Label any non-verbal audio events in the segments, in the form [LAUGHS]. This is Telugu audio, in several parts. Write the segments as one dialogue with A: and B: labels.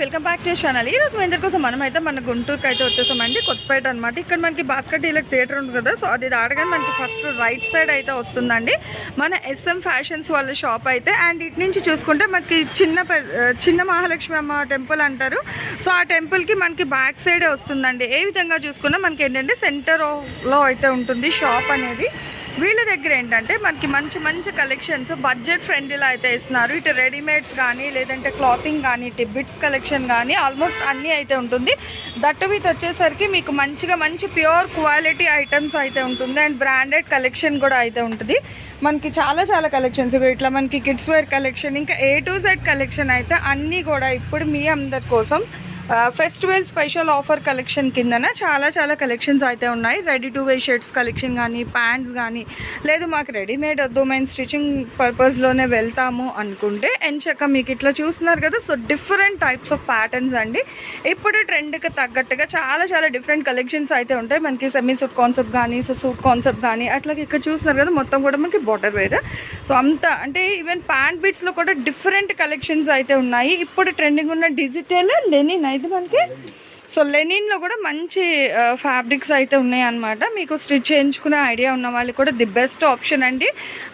A: Welcome back to channel. ఈ రోజు అందరి కోసం మనం అయితే మన గుంటూరుకి అయితే వచ్చేసామండి కొత్తపేట అనమాట ఇక్కడ మనకి భాస్కర్ డీలక్ థియేటర్ ఉంది కదా సో అది దాడగానే మనకి ఫస్ట్ రైట్ సైడ్ అయితే వస్తుందండి. మన ఎస్ఎం ఫ్యాషన్స్ వాళ్ళ షాప్ అయితే అండ్ ఇటు నుంచి చూసుకుంటే మనకి చిన్న చిన్న మహాలక్ష్మి అమ్మ టెంపుల్ అంటారు. సో ఆ టెంపుల్కి మనకి బ్యాక్ సైడే వస్తుందండి. ఏ విధంగా చూసుకున్నా మనకి ఏంటంటే సెంటర్లో అయితే ఉంటుంది షాప్ అనేది. వీళ్ళ దగ్గర ఏంటంటే మనకి మంచి మంచి కలెక్షన్స్ బడ్జెట్ ఫ్రెండ్లీలో అయితే ఇస్తున్నారు. ఇటు రెడీమేడ్స్ కానీ లేదంటే క్లాతింగ్ కానీ టిబిట్స్ కలెక్షన్ కానీ ఆల్మోస్ట్ అన్నీ అయితే ఉంటుంది. దట్టు విత్ వచ్చేసరికి మీకు మంచిగా మంచి ప్యూర్ క్వాలిటీ ఐటమ్స్ అయితే ఉంటుంది. అండ్ బ్రాండెడ్ కలెక్షన్ కూడా అయితే ఉంటుంది. మనకి చాలా చాలా కలెక్షన్స్ ఇట్లా మనకి కిడ్స్ వేర్ కలెక్షన్ ఇంకా ఏ టు జెడ్ కలెక్షన్ అయితే అన్నీ కూడా ఇప్పుడు మీ అందరి కోసం ఫెస్టివల్ స్పెషల్ ఆఫర్ కలెక్షన్ కిందన చాలా చాలా కలెక్షన్స్ అయితే ఉన్నాయి. Ready to wear shirts collection కానీ ప్యాంట్స్ కానీ లేదు మాకు రెడీమేడ్ వద్దు మేము స్టిచ్చింగ్ పర్పస్లోనే వెళ్తాము అనుకుంటే ఎంచక్క మీకు ఇట్లా చూస్తున్నారు కదా so different types of patterns అండి. ఇప్పుడు ట్రెండ్కి తగ్గట్టుగా చాలా చాలా డిఫరెంట్ కలెక్షన్స్ అయితే ఉంటాయి. మనకి సెమీ సూట్ కాన్సెప్ట్ కానీ సో సూట్ కాన్సెప్ట్ కానీ అట్లాగే ఇక్కడ చూస్తున్నారు కదా మొత్తం కూడా మనకి బార్డర్ వేర్. సో అంత అంటే ఈవెన్ ప్యాంట్ బీట్స్లో కూడా డిఫరెంట్ కలెక్షన్స్ అయితే ఉన్నాయి. ఇప్పుడు ట్రెండింగ్ ఉన్న డిజిటల్ లెనిన్ అయితే మనకి. సో లెనిన్లో కూడా మంచి ఫ్యాబ్రిక్స్ అయితే ఉన్నాయి అన్నమాట మీకు స్టిచ్ చేయించుకునే ఐడియా ఉన్న వాళ్ళకి కూడా ది బెస్ట్ ఆప్షన్ అండి.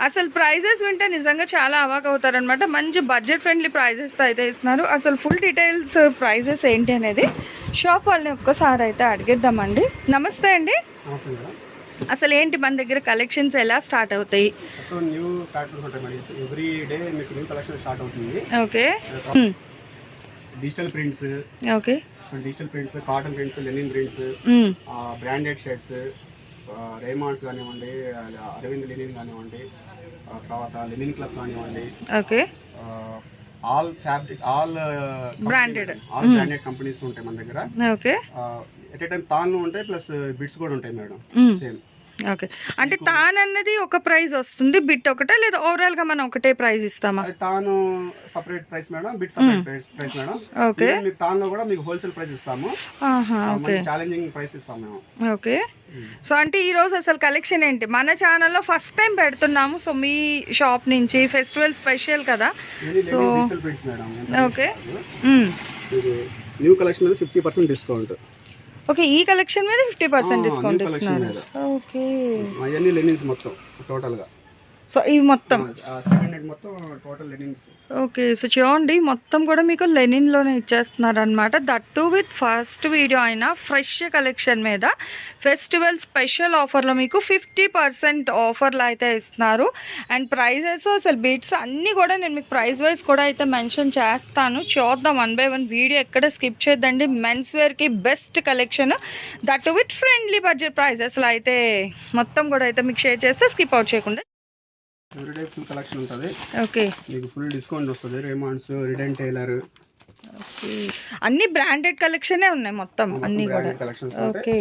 A: అసలు ప్రైజెస్ వింటే నిజంగా చాలా అవాక్ అవుతారనమాట మంచి బడ్జెట్ ఫ్రెండ్లీ ప్రైజెస్ అయితే ఇస్తున్నారు. అసలు ఫుల్ డీటెయిల్స్ ప్రైజెస్ ఏంటి అనేది షాప్ వాళ్ళని ఒక్కసారి అయితే అడిగిద్దామండి. నమస్తే అండి. అసలు ఏంటి మన దగ్గర కలెక్షన్స్ ఎలా స్టార్ట్ అవుతాయి?
B: న్యూ కలెక్షన్ స్టార్ట్ అవుతుంది.
A: Okay.
B: Digital prints
A: okay
B: digital prints cotton prints linen prints branded shirts Raymonds కానివ్వండి అరవింద్ లెనిన్ కానివ్వండి తర్వాత లెనిన్ క్లబ్ కానివ్వండి
A: okay
B: all fabric all
A: Branded.
B: All branded companies ఉంటాయి మన దగ్గర.
A: ఓకే
B: ఎట్ ఏ టైం తాన్లు ఉంటాయి ప్లస్ బిట్స్ కూడా ఉంటాయి మేడం. Same
A: okay. అంటే తాన్ అన్నది ఒక ప్రైస్ వస్తుంది బిట్ ఒకటే లేదా ఓవరాల్గా మనం ఒకటే ప్రైస్ ఇస్తామా?
B: తాను separate price madam bit separate price madam.
A: Okay.
B: మీకు తాన్లో కూడా మీకు హోల్సేల్ ప్రైస్ ఇస్తాము.
A: ఆహా ఓకే.
B: ఛాలెంజింగ్ ప్రైస్ ఇస్తాం మేము.
A: ఓకే. సో అంటే ఈ రోజు అసలు కలెక్షన్ ఏంటి? మన ఛానల్లో ఫస్ట్ టైం పెడుతున్నాము సో మీ షాప్ నుంచి ఫెస్టివల్ స్పెషల్ కదా. So okay.
B: న్యూ కలెక్షన్ మీద ఫిఫ్టీ పర్సెంట్ డిస్కౌంట్
A: ఓకే ఈ కలెక్షన్ మీద ఫిఫ్టీ పర్సెంట్ డిస్కౌంట్ ఇస్తున్నారు. ఓకే.
B: అవన్నీ లెనిన్స్ మొత్తం టోటల్గా.
A: సో ఇవి మొత్తం? ఓకే సో చూడండి మొత్తం కూడా మీకు లెనిన్లోనే ఇచ్చేస్తున్నారు అనమాట దట్టు విత్ ఫస్ట్ వీడియో అయిన ఫ్రెష్ కలెక్షన్ మీద ఫెస్టివల్ స్పెషల్ ఆఫర్లో మీకు ఫిఫ్టీ పర్సెంట్ ఆఫర్లు అయితే ఇస్తున్నారు. అండ్ ప్రైజెస్ అసలు బీట్స్ అన్నీ కూడా నేను మీకు ప్రైస్ వైజ్ కూడా అయితే మెన్షన్ చేస్తాను. చూద్దాం వన్ బై వన్ వీడియో ఎక్కడ స్కిప్ చేద్దండి మెన్స్ వేర్కి best collection that with friendly budget ప్రైజెస్లో అయితే మొత్తం కూడా అయితే మీకు షేర్ చేస్తే స్కిప్ అవుట్ చేయకుండా
B: ఎవ్రీడే ఫుల్ కలెక్షన్ ఉంటుంది.
A: ఓకే
B: మీకు ఫుల్ డిస్కౌంట్ వస్తుంది. రేమాండ్స్ రిటర్న్ టైలర్
A: అన్ని బ్రాండెడ్ కలెక్షనే ఉన్నాయి మొత్తం? అన్ని కూడా.
B: బ్రాండెడ్ కలెక్షన్స్
A: ఓకే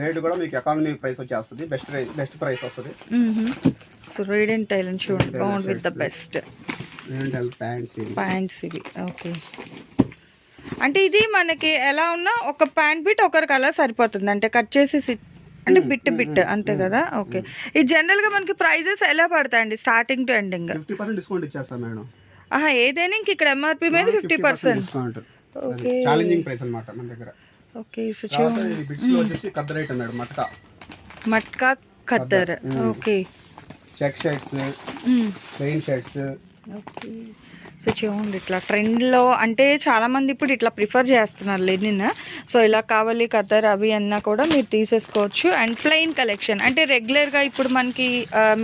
B: రేట్ కూడా మీకు ఎకానమీ ప్రైస్ వచ్చేస్తుంది. బెస్ట్ బెస్ట్ ప్రైస్ వస్తుంది.
A: సో రీడెంట్ టైలెంట్ చూడండి బాగుంది with the best
B: pants
A: pants ఇవి ఓకే అంటే ఇది మనకి ఎలా ఉన్నా ఒక ప్యాంట్ బిట్ ఒకరికి అలా సరిపోతుంది. అంటే కట్ చేసి అంటే బిట్ బిట్ అంతే కదా? ఓకే. ఇది జనరల్గా మనకి ప్రైజెస్ ఎలా పడతాయండి starting to ending.
B: Fifty percent discount ఇచ్చేస్తాం మేడం.
A: ఆహా ఏదైనా ఇంక ఇక్కడ ఎంఆర్పి మీద fifty percent.
B: Discount.
A: Okay.
B: Challenging price అన్నమాట మన దగ్గర.
A: ఓకే సో చూ
B: తర్వాత ఇది బిట్స్లో వచ్చేసి khaddar item madam matka.
A: Matka khaddar okay.
B: Check shirts plain shirts
A: okay so చూడండి ఇట్లా ట్రెండ్లో అంటే చాలామంది ఇప్పుడు ఇట్లా ప్రిఫర్ చేస్తున్నారు లెనిన్ సో ఇలా కావాలి కతర్ అవి అన్నా కూడా మీరు తీసేసుకోవచ్చు. అండ్ ప్లెయిన్ కలెక్షన్ అంటే రెగ్యులర్గా ఇప్పుడు మనకి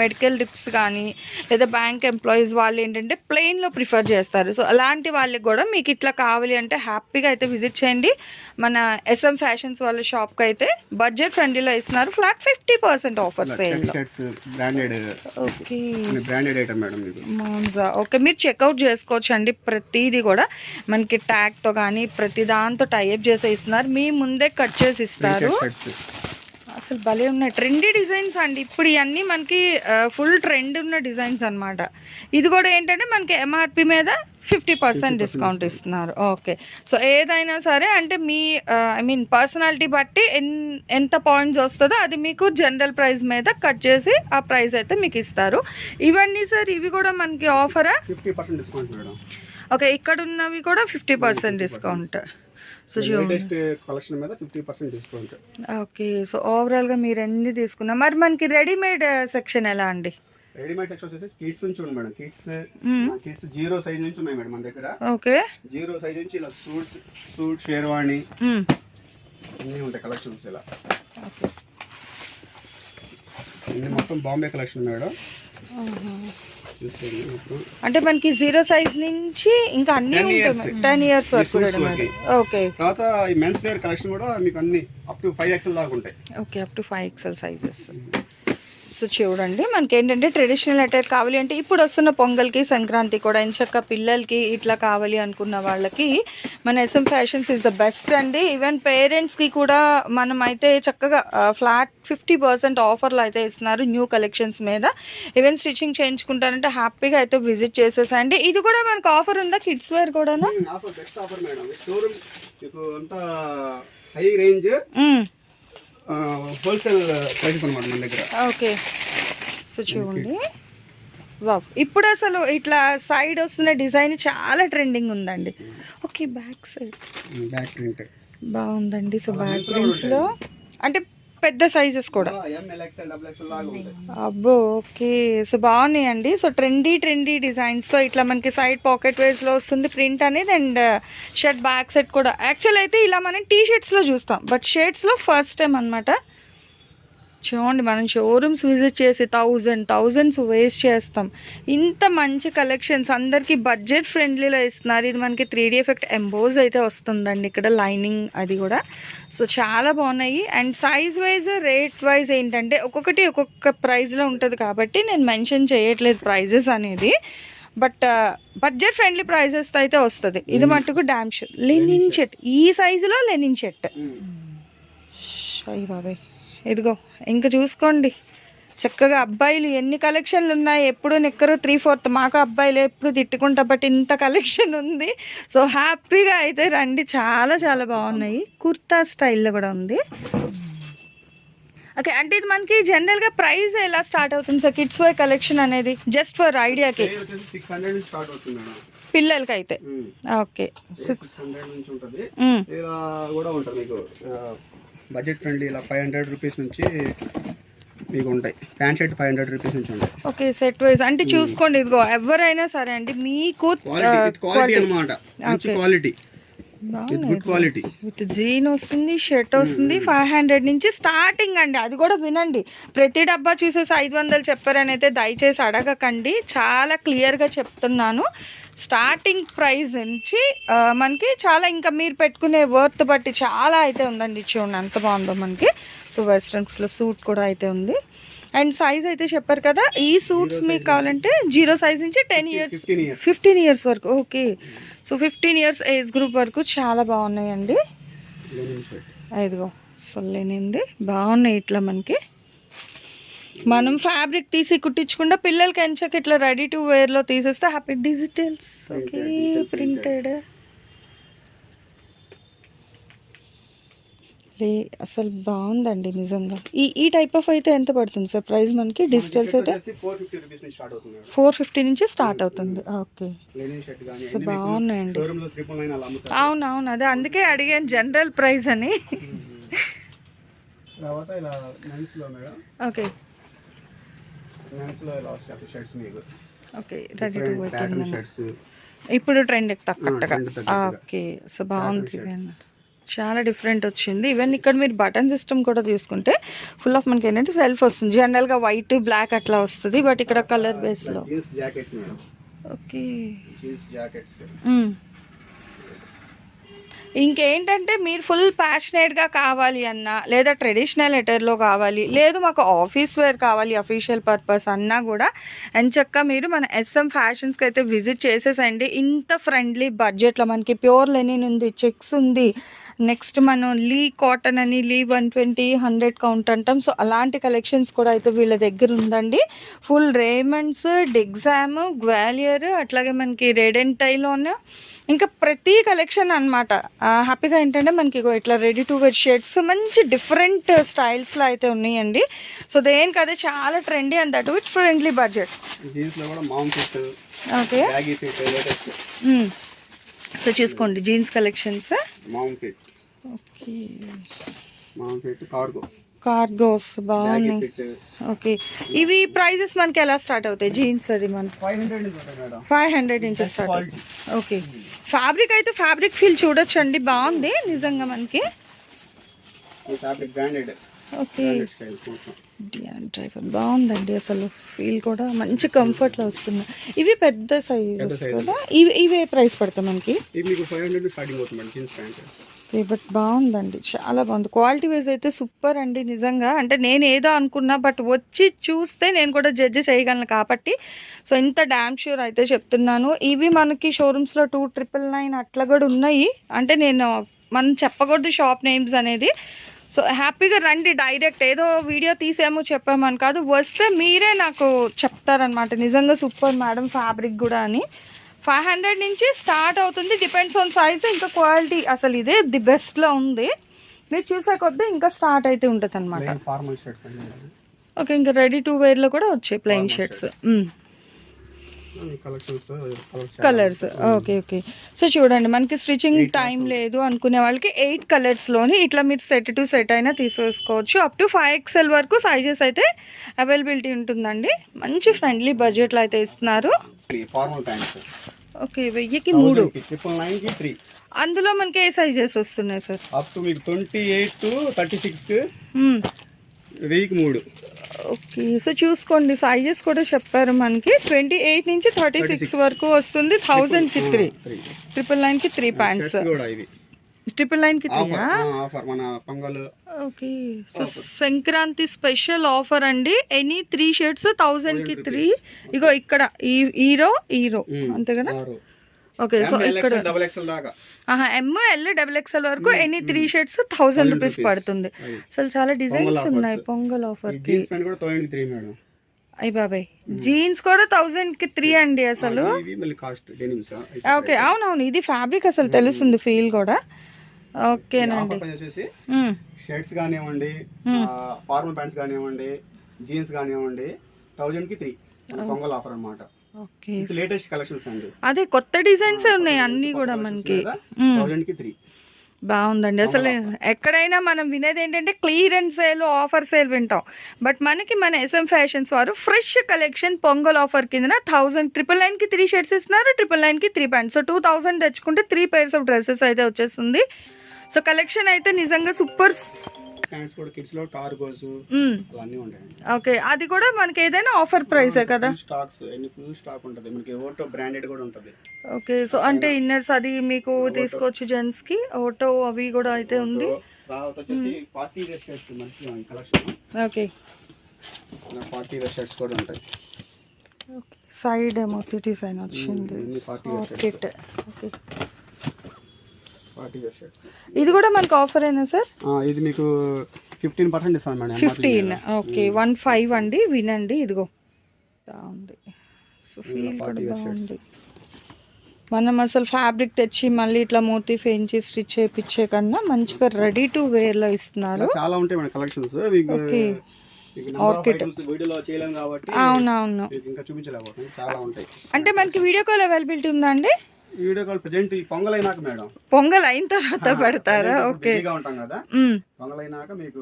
A: మెడికల్ డిప్స్ కానీ లేదా బ్యాంక్ ఎంప్లాయీస్ వాళ్ళు ఏంటంటే ప్లెయిన్లో ప్రిఫర్ చేస్తారు. సో అలాంటి వాళ్ళకి కూడా మీకు ఇట్లా కావాలి అంటే హ్యాపీగా అయితే విజిట్ చేయండి. మన ఎస్ఎం ఫ్యాషన్స్ వాళ్ళ షాప్కి అయితే బడ్జెట్ ఫ్రెండ్లీలో ఇస్తున్నారు. Flat fifty percent offer sale
B: check shirts branded
A: okay
B: branded
A: okay మీరు చెక్అవుట్ చేసుకోవచ్చు అండి ప్రతిదీ కూడా. మనకి ట్యాగ్తో కానీ ప్రతి దాంతో టైప్ చేసి ఇస్తున్నారు. మీ ముందే కట్ చేసి ఇస్తారు. అసలు భలే ఉన్నాయి. ట్రెండీ డిజైన్స్ అండి. ఇప్పుడు ఇవన్నీ మనకి ఫుల్ ట్రెండ్ ఉన్న డిజైన్స్ అన్నమాట. ఇది కూడా ఏంటంటే మనకి ఎంఆర్పి మీద ఫిఫ్టీ పర్సెంట్ డిస్కౌంట్ ఇస్తున్నారు. ఓకే. సో ఏదైనా సరే అంటే మీ ఐ మీన్ పర్సనాలిటీ బట్టి ఎన్ ఎంత పాయింట్స్ వస్తుందో అది మీకు జనరల్ ప్రైస్ మీద కట్ చేసి ఆ ప్రైస్ అయితే మీకు ఇస్తారు. ఇవన్నీ సార్ ఇవి కూడా మనకి ఆఫరా?
B: Fifty percent discount madam.
A: Okay ఇక్కడ ఉన్నవి కూడా fifty percent discount. So
B: collection మీద fifty percent discount.
A: Okay so ఓవరాల్గా మీరు ఎన్ని తీసుకున్నా మరి మనకి రెడీమేడ్ సెక్షన్ ఎలా అండి?
B: రెడీమేడ్ సెక్షన్ వచ్చేసి కిడ్స్ నుంచి ఉంది madam. Kids kids zero size నుంచి ఉన్నాయి మేడం మన దగ్గర.
A: ఓకే.
B: జీరో సైజ్ నుంచి ఇలా సూట్ సూట్ షేర్వాణి. అన్నీ ఉంటాయి కలెక్షన్స్ ఇలా. ఇది మొత్తం బాంబే కలెక్షన్ మేడం.
A: అంటే మనకి జీరో సైజ్ నుంచి ఇంకా అన్ని
B: 10 years.
A: ఉంటాయి టెన్ ఇయర్స్ వరకు. ఓకే.
B: తర్వాత ఈ మెన్స్ వేర్ కలెక్షన్ కూడా మీకు అన్ని అప్ టు ఫైవ్ ఎక్స్ఎల్ దాకా ఉంటాయి.
A: Okay up to five XL sizes so చూడండి. మనకి ఏంటంటే ట్రెడిషనల్ అటైర్ కావాలి అంటే ఇప్పుడు వస్తున్న పొంగల్కి సంక్రాంతి కూడా ఎంచక్క పిల్లలకి ఇట్లా కావాలి అనుకున్న వాళ్ళకి మన SM fashions is the best అండి. ఈవెన్ పేరెంట్స్కి కూడా మనం అయితే చక్కగా ఫ్లాట్ ఫిఫ్టీ పర్సెంట్ ఆఫర్లు అయితే ఇస్తున్నారు న్యూ కలెక్షన్స్ మీద. ఈవెన్ స్టిచ్చింగ్ చేయించుకుంటారంటే హ్యాపీగా అయితే విజిట్ చేసేసండి. ఇది కూడా మనకు ఆఫర్ ఉందా? కిడ్స్ వేర్
B: అంతా హై రేంజ్. హోల్సేల్ ప్రైస్ అనమాట మన దగ్గర.
A: ఓకే. సో చూడండి. వావ్. ఇప్పుడు అసలు ఇట్లా సైడ్ వస్తున్న డిజైన్ చాలా ట్రెండింగ్ ఉందండి. Okay back side.
B: Back print.
A: బాగుందండి. సో బ్యాక్ ప్రింట్స్లో అంటే పెద్ద సైజెస్ కూడా. అబ్బో ఓకే. సో బాగున్నాయండి. సో ట్రెండీ ట్రెండీ డిజైన్స్తో ఇట్లా మనకి సైడ్ పాకెట్ వేస్లో వస్తుంది ప్రింట్ అనేది అండ్ షర్ట్ బ్యాక్ సెట్ కూడా. యాక్చువల్ అయితే ఇలా మనం టీ షర్ట్స్లో చూస్తాం. బట్ షర్ట్స్లో ఫస్ట్ టైం అనమాట చూడండి మనం షోరూమ్స్ విజిట్ చేసి థౌజండ్ థౌజండ్స్ వేస్ట్ చేస్తాం. ఇంత మంచి కలెక్షన్స్ అందరికీ బడ్జెట్ ఫ్రెండ్లీలో ఇస్తున్నారు. ఇది మనకి త్రీ డీ ఎఫెక్ట్ ఎంబోజ్ అయితే వస్తుందండి. ఇక్కడ లైనింగ్ అది కూడా. సో చాలా బాగున్నాయి. And size wise rate wise ఏంటంటే ఒక్కొక్కటి ఒక్కొక్క ప్రైస్లో ఉంటుంది కాబట్టి నేను మెన్షన్ చేయట్లేదు ప్రైజెస్ అనేది. బట్ బడ్జెట్ ఫ్రెండ్లీ ప్రైజెస్తో అయితే వస్తుంది. ఇది మట్టుకు డ్యామ్ షర్ట్ లెనిన్ షర్ట్ ఈ సైజులో లెనిన్ షర్ట్ అయ్యి బాబాయ్. ఇదిగో ఇంకా చూసుకోండి. చక్కగా అబ్బాయిలు ఎన్ని కలెక్షన్లు ఉన్నాయి? ఎప్పుడు నిక్కరు త్రీ ఫోర్త్ మాకు అబ్బాయిలు ఎప్పుడు తిట్టుకుంటా బట్ ఇంత కలెక్షన్ ఉంది. సో హ్యాపీగా అయితే రండి. చాలా చాలా బాగున్నాయి. కుర్తా స్టైల్లో కూడా ఉంది. ఓకే అంటే ఇది మనకి జనరల్గా ప్రైస్ ఎలా స్టార్ట్ అవుతుంది సార్? కిడ్స్ వై కలెక్షన్ అనేది జస్ట్ ఫర్ ఐడియాకి పిల్లలకి అయితే ఓకే సిక్స్
B: హండ్రెడ్ నుంచి ఉంటుంది. ఇలా కూడా ఉంటుంది మీకు. బడ్జెట్ ఫ్రెండ్లీ ఇలా ఫైవ్ హండ్రెడ్ రూపీస్ నుంచి మీకు ఉంటాయి. Pant shirt five hundred rupees నుంచి ఉంటాయి.
A: Okay set wise. అంటే చూసుకోండి ఇదిగో ఎవరైనా సరే అండి మీకు
B: క్వాలిటీ అనమాట మంచి quality good quality
A: with jean వస్తుంది షర్ట్ వస్తుంది ఫైవ్ హండ్రెడ్ నుంచి స్టార్టింగ్ అండి. అది కూడా వినండి. ప్రతి డబ్బా చూసేసి ఐదు వందలు చెప్పారని అయితే దయచేసి అడగకండి. చాలా క్లియర్గా చెప్తున్నాను. స్టార్టింగ్ ప్రైస్ నుంచి మనకి చాలా ఇంకా మీరు పెట్టుకునే వర్త్ బట్టి చాలా అయితే ఉందండి. చూడండి అంత బాగుందో మనకి. సో వెస్ట్రన్లో సూట్ కూడా అయితే ఉంది. అండ్ సైజ్ అయితే చెప్పారు కదా ఈ సూట్స్ మీకు కావాలంటే జీరో సైజ్ నుంచి టెన్ ఇయర్స్
B: ఫిఫ్టీన్ ఇయర్స్
A: వరకు okay so fifteen years age group వరకు చాలా బాగున్నాయండి.
B: షర్ట్
A: ఇదిగో సొల్లేనండి బాగున్నాయి ఇట్లా మనకి. మనం ఫ్యాబ్రిక్ తీసి కుట్టించకుండా పిల్లలకి ఎంచక ఇట్లా రెడీ టు వేర్లో తీసేస్తే హ్యాపీ డిజిటల్స్ ఓకే ప్రింటెడ్ లే అసలు బాగుందండి నిజంగా. ఈ ఈ టైప్ ఆఫ్ అయితే ఎంత పడుతుంది సార్? ప్రైస్ మనకి డిజిటల్స్ అయితే
B: ఫోర్ ఫిఫ్టీ నుంచి స్టార్ట్ అవుతుంది
A: ఓకే. సో బాగున్నాయండి.
B: షోరూమ్లో త్రిపుల్ నైన్ అలా అమ్ముతారు.
A: అవును అవును అదే అందుకే అడిగాను జనరల్ ప్రైస్ అని. [LAUGHS] Okay. Okay ready to work ఇప్పుడు ట్రెండ్ తగ్గట్టుగా.
B: తగ్గట్టుగా.
A: ఓకే సో బాగుంది చాలా డిఫరెంట్ వచ్చింది. ఈవెన్ ఇక్కడ మీరు బటన్ సిస్టమ్ కూడా చూసుకుంటే ఫుల్ ఆఫ్ మనకి ఏంటంటే సెల్ఫ్ వస్తుంది. జనరల్గా వైట్ బ్లాక్ అట్లా వస్తుంది. బట్ ఇక్కడ కలర్ బేస్లో ఓకే ఇంకేంటంటే మీరు ఫుల్ ప్యాషనేట్గా కావాలి అన్నా లేదా ట్రెడిషనల్ ఎటర్లో కావాలి లేదు మాకు ఆఫీస్ వేర్ కావాలి అఫీషియల్ పర్పస్ అన్నా కూడా ఎంచక్క మీరు మన ఎస్ఎం ఫ్యాషన్స్కి అయితే విజిట్ చేసేసండి. ఇంత ఫ్రెండ్లీ బడ్జెట్లో మనకి ప్యూర్ లెనిన్ ఉంది చెక్స్ ఉంది నెక్స్ట్ మనం లీ కాటన్ అని lea one twenty hundred count అంటాం. సో అలాంటి కలెక్షన్స్ కూడా అయితే వీళ్ళ దగ్గర ఉందండి. ఫుల్ రేమండ్స్ డిగ్జామ్ గ్వాలియర్ అట్లాగే మనకి రెడెంటైలోనే ఇంకా ప్రతి కలెక్షన్ అనమాట హ్యాపీగా ఏంటంటే మనకి ఇట్లా రెడీ టు వేర్ షర్ట్స్ మంచి డిఫరెంట్ స్టైల్స్లో అయితే ఉన్నాయండి. సో దేనికి అదే చాలా trendy and that with friendly budget okay so చూసుకోండి jeans collections okay
B: cargo
A: cargos బాగున్నాయి. ఓకే ఇవి ప్రైజెస్ మనకి ఎలా స్టార్ట్ అవుతాయి? జీన్స్ అది మనకి.
B: ఫైవ్ హండ్రెడ్ నుంచి
A: స్టార్ట్ ఓకే ఫ్యాబ్రిక్ అయితే ఫ్యాబ్రిక్ ఫీల్ చూడొచ్చండి. బాగుంది నిజంగా మనకి. ఓకే డ్రైవర్ బాగుందండి అసలు. ఫీల్ కూడా మంచి కంఫర్ట్లో వస్తుంది. ఇవి పెద్ద సైజెస్ కదా? ఇవి ఇవే ప్రైస్ పడతాయి మనకి? బట్ బాగుందండి. చాలా బాగుంది. క్వాలిటీ వైజ్ అయితే సూపర్ అండి నిజంగా. అంటే నేను ఏదో అనుకున్నా బట్ వచ్చి చూస్తే నేను కూడా జడ్జ్ చేయగలను కాబట్టి. సో ఇంత డ్యామ్ షూర్ అయితే చెప్తున్నాను. ఇవి మనకి షోరూమ్స్లో టూ ట్రిపుల్ నైన్ అట్లా కూడా ఉన్నాయి. అంటే నేను మనం చెప్పకూడదు షాప్ నేమ్స్ అనేది. సో హ్యాపీగా రండి డైరెక్ట్ ఏదో వీడియో తీసేమో చెప్పామని కాదు. వస్తే మీరే నాకు చెప్తారనమాట నిజంగా సూపర్ మేడం ఫ్యాబ్రిక్ కూడా అని. ఫైవ్ హండ్రెడ్ నుంచి స్టార్ట్ అవుతుంది. డిపెండ్స్ ఆన్ సైజ్ ఇంకా క్వాలిటీ అసలు ఇదే ది బెస్ట్లో ఉంది. మీరు చూసే కొద్దీ ఇంకా స్టార్ట్ అయితే ఉంటుంది అనమాట. ఓకే ఇంకా రెడీ టు వేర్లో కూడా వచ్చాయి plain shirts
B: colours
A: okay okay. So చూడండి మనకి స్టిచ్చింగ్ టైం లేదు అనుకునే వాళ్ళకి ఎయిట్ కలర్స్లోని ఇట్లా మీరు సెట్ టు సెట్ అయినా తీసేసుకోవచ్చు. అప్ టు ఫైవ్ ఎక్స్ఎల్ వరకు సైజెస్ అయితే అవైలబిలిటీ ఉంటుందండి. మంచి ఫ్రెండ్లీ బడ్జెట్లో అయితే ఇస్తున్నారు.
B: ఫార్మల్ ప్యాంట్స్
A: ఓకే వెయ్యికి మూడు.
B: ట్రిపుల్ నైన్కి త్రీ
A: అందులో మనకి ఏ సైజెస్ వస్తున్నాయి సార్
B: అప్ టు మీకు twenty eight to thirty six. వెయ్యికి మూడు.
A: ఓకే సో చూసుకోండి సైజెస్ కూడా చెప్పారు మనకి. ట్వంటీ ఎయిట్ నుంచి థర్టీ సిక్స్ వరకు వస్తుంది థౌజండ్కి త్రీ
B: త్రీ
A: ట్రిపుల్ నైన్కి త్రీ ప్యాంట్స్
B: కూడా ఇవి.
A: ట్రిపుల్
B: ఆఫర్ మన Pongal.
A: Okay so Sankranti special offer అండి. ఎనీ త్రీ షర్ట్స్ థౌజండ్కి త్రీ ఇగో ఇక్కడ ఈ హీరో హీరో అంతే కదా? ఓకే సో ఇక్కడ
B: డబల్ ఎక్స్ఎల్ దాకా.
A: ఆహా ఎమ్ ఎల్ డబుల్ ఎక్స్ఎల్ వరకు any three shirts thousand rupees పడుతుంది. అసలు చాలా డిజైన్స్ ఉన్నాయి పొంగల్
B: ఆఫర్కి. థౌసండ్కి
A: అయ్యి బాబాయ్. జీన్స్ కూడా థౌజండ్కి త్రీ అండి అసలు.
B: ఇవి మళ్ళీ కాస్ట్ డెనిమ్స్
A: ఓకే అవునవును ఇది ఫ్యాబ్రిక్ అసలు తెలుస్తుంది ఫీల్ కూడా. ఓకేనండి.
B: వచ్చేసి. షర్ట్స్ కానివ్వండి ఫార్మల్ ప్యాంట్స్ కానివ్వండి జీన్స్ కానివ్వండి థౌజండ్కి త్రీ పొంగల్ ఆఫర్ అన్నమాట.
A: ఓకే.
B: లేటెస్ట్ కలెక్షన్స్ అండి.
A: అదే కొత్త డిజైన్స్ ఉన్నాయి అన్నీ కూడా మనకి.
B: థౌజండ్కి త్రీ.
A: బాగుందండి. అసలు ఎక్కడైనా మనం వినేది ఏంటంటే క్లియరెన్స్ సేల్ ఆఫర్ సేల్ వింటాం. బట్ మనకి మన ఎస్ఎం ఫ్యాషన్స్ వారు ఫ్రెష్ కలెక్షన్ పొంగల్ ఆఫర్ కింద థౌసండ్ ట్రిపుల్ నైన్కి త్రీ షర్ట్స్ ఇస్తున్నారు. ట్రిపుల్ నైన్కి three pants so two thousand తెచ్చుకుంటే త్రీ పేర్స్ ఆఫ్ డ్రెస్సెస్ అయితే వచ్చేస్తుంది. సో కలెక్షన్ అయితే నిజంగా సూపర్
B: ప్యాంట్స్ కూడా కిడ్స్లో కార్గోస్ అన్నీ ఉంటాయండి.
A: ఓకే అది కూడా మనకి ఏదైనా ఆఫర్ ప్రైసే కదా?
B: స్టాక్స్ ఎన్ని ఫుల్ స్టాక్ ఉంటుంది? మనకి ఓటో బ్రాండెడ్ కూడా ఉంటుంది.
A: ఓకే సో అంటే ఇన్నర్స్ అది మీకు తీసుకోవచ్చు జెంట్స్కి ఆటో అవి కూడా అయితే ఉంది.
B: వచ్చేసి party shirts collection
A: okay.
B: Party shirts కూడా ఉంటాయి.
A: ఓకే సైడ్ ఏమో డిజైన్ వచ్చింది. ఓకే
B: షర్ట్స్
A: ఇది కూడా మనకు ఆఫర్ అయినా సార్
B: ఇది మీకు ఫిఫ్టీన్ పర్సెంట్ ఇస్తాను madam
A: fifteen okay one five అండి వినండి ఇదిగో. బాగుంది. సో ఫీల్ కూడా బాగుంది. మనం అసలు ఫ్యాబ్రిక్ తెచ్చి మళ్ళీ ఇట్లా మూర్తి ఫేయించి స్టిచ్ చేయించే కన్నా మంచిగా రెడీ టు వేర్లో ఇస్తున్నారు.
B: చాలా ఉంటాయి మేడం కలెక్షన్స్
A: ఓకే
B: కాబట్టి
A: అవునవును.
B: మీకు ఇంకా చూపించలేకపోతున్నాం. చాలా ఉంటాయి.
A: అంటే మనకి వీడియో కాల్ అవైలబిలిటీ ఉందా అండి?
B: ఈ వీడియో కాల్ ప్రజెంట్ ఈ పొంగల్ అయినాక మేడం
A: పొంగల్ అయిన తర్వాత పెడతారా ఓకే
B: బిజీగా ఉంటాం కదా
A: మ్మ్.
B: పొంగలైనాక మీకు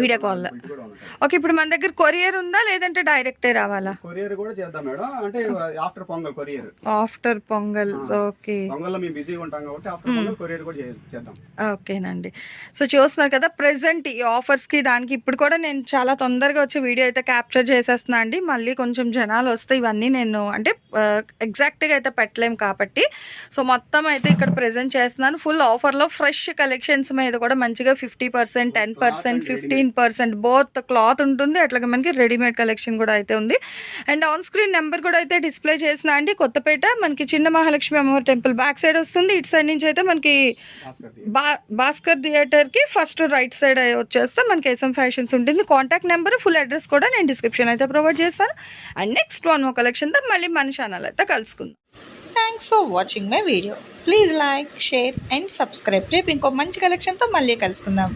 A: Video call లో.
B: కూడా ఉంటుంది
A: ఓకే ఇప్పుడు మన దగ్గర కొరియర్ ఉందా లేదంటే డైరెక్టే రావాలా?
B: కొరియర్ కూడా చేద్దాం మేడం. అంటే after Pongal courier.
A: After Pongal okay.
B: పొంగల్లో మేము బిజీగా ఉంటాం కాబట్టి ఆఫ్టర్ పొంగల్ కొరియర్ కూడా చేద్దాం.
A: ఓకేనండి. సో చూస్తున్నారు కదా ప్రెసెంట్ ఈ ఆఫర్స్కి దానికి ఇప్పుడు కూడా నేను చాలా తొందరగా వచ్చే వీడియో అయితే క్యాప్చర్ చేసేస్తున్నా అండి. మళ్ళీ కొంచెం జనాలు వస్తే ఇవన్నీ నేను అంటే ఎగ్జాక్ట్గా అయితే పెట్టలేం కాబట్టి. సో మొత్తం అయితే ఇక్కడ ప్రెజెంట్ చేస్తున్నాను. ఫుల్ ఆఫర్లో ఫ్రెష్ కలెక్షన్స్ మీద కూడా మంచిగా fifty percent ten percent fifteen percent both cloth ఉంటుంది. అట్లాగే మనకి రెడీమేడ్ కలెక్షన్ కూడా అయితే ఉంది. అండ్ ఆన్ స్క్రీన్ నెంబర్ కూడా అయితే డిస్ప్లే చేసిన అండి. కొత్తపేట మనకి చిన్న మహాలక్ష్మి అమ్మవారి టెంపుల్ బ్యాక్ సైడ్ వస్తుంది. ఇటు సైడ్ నుంచి అయితే మనకి
B: భాస్కర్
A: బా భాస్కర్ థియేటర్కి ఫస్ట్ రైట్ సైడ్ వచ్చేస్తే మనకి ఎస్ఎం ఫ్యాషన్స్ ఉంటుంది. కాంటాక్ట్ నెంబర్ ఫుల్ అడ్రస్ కూడా నేను డిస్క్రిప్షన్ అయితే ప్రొవైడ్ చేస్తాను. అండ్ నెక్స్ట్ వన్ కలెక్షన్తో మళ్ళీ మన ఛానల్ అయితే కలుసుకుందాం.
C: Thanks for watching my video please like share and subscribe రేపు ఇంకో మంచి కలెక్షన్తో మళ్ళీ కలుసుకుందాం.